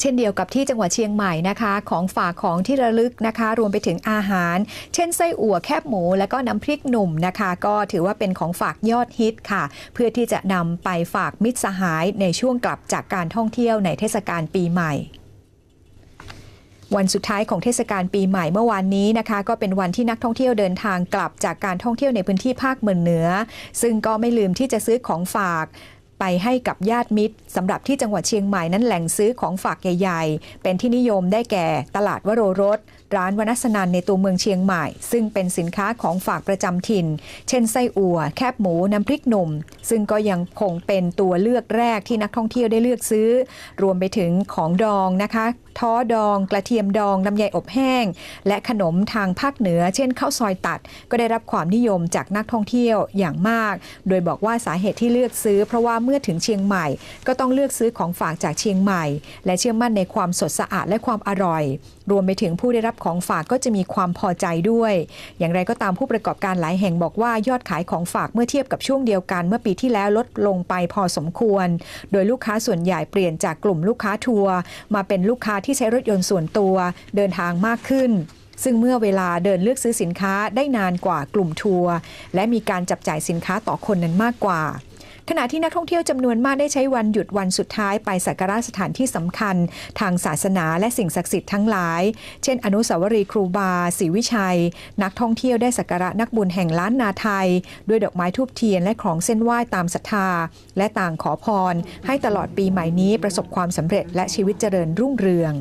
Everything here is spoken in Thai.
เช่นเดียวกับที่จังหวัดเชียงใหม่นะคะของฝากของที่ระลึกนะคะ รวมไปถึงอาหาร เช่นไส้อั่วแคบหมู และก็น้ำพริกหนุ่มนะคะ ก็ถือว่าเป็นของฝากยอดฮิตค่ะ เพื่อที่จะนำไปฝากมิตรสหายในช่วงกลับจากการท่องเที่ยวในเทศกาลปีใหม่วันสุดท้ายของเทศกาลปีใหม่เมื่อวานนี้นะคะ ก็เป็นวันที่นักท่องเที่ยวเดินทางกลับจากการท่องเที่ยวในพื้นที่ภาคเมืองเหนือ ซึ่งก็ไม่ลืมที่จะซื้อของฝากไปให้กับญาติมิตรสำหรับที่จังหวัดเชียงใหม่นั้นแหล่งซื้อของฝากใหญ่ ๆ เป็นที่นิยมได้แก่ตลาดวโรรส ร้านวนัสนันในตัวเมืองเชียงใหม่ ซึ่งเป็นสินค้าของฝากประจำถิ่น เช่นไส้อั่ว แคบหมู น้ำพริกหนุ่ม ซึ่งก็ยังคงเป็นตัวเลือกแรกที่นักท่องเที่ยวได้เลือกซื้อ รวมไปถึงของดองนะคะท้อดอง กระเทียมดองลำไยอบแห้ง และขนมทางภาคเหนือ เช่นข้าวซอยตัด ก็ได้รับความนิยมจากนักท่องเที่ยวอย่างมาก โดยบอกว่าสาเหตุที่เลือกซื้อ เพราะว่าเมื่อถึงเชียงใหม่ก็ต้องเลือกซื้อของฝากจากเชียงใหม่ และเชื่อมั่นในความสดสะอาดและความอร่อย รวมไปถึงผู้ได้รับของฝากก็จะมีความพอใจด้วย อย่างไรก็ตามผู้ประกอบการหลายแห่งบอกว่ายอดขายของฝากเมื่อเทียบกับช่วงเดียวกัน เมื่อปีที่แล้วลดลงไปพอสมควร โดยลูกค้าส่วนใหญ่เปลี่ยนจากกลุ่มลูกค้าทัวร์มาเป็นลูกค้าที่ใช้รถยนต์ส่วนตัวเดินทางมากขึ้นซึ่งเมื่อเวลาเดินเลือกซื้อสินค้าได้นานกว่ากลุ่มทัวร์และมีการจับจ่ายสินค้าต่อคนนั้นมากกว่า ขณะที่นักท่องเที่ยวจำนวนมากได้ใช้วันหยุดวันสุดท้ายไปสักการะสถานที่สำคัญ ทางศาสนาและสิ่งศักดิ์สิทธิ์ทั้งหลาย เช่น อนุสาวรีย์ครูบาศรีวิชัย นักท่องเที่ยวได้สักการะนักบุญแห่งล้านนาไทย ด้วยดอกไม้ทูบเทียนและของเส้นไหว้ตามศรัทธา และต่างขอพร ให้ตลอดปีใหม่นี้ประสบความสำเร็จและชีวิตเจริญรุ่งเรือง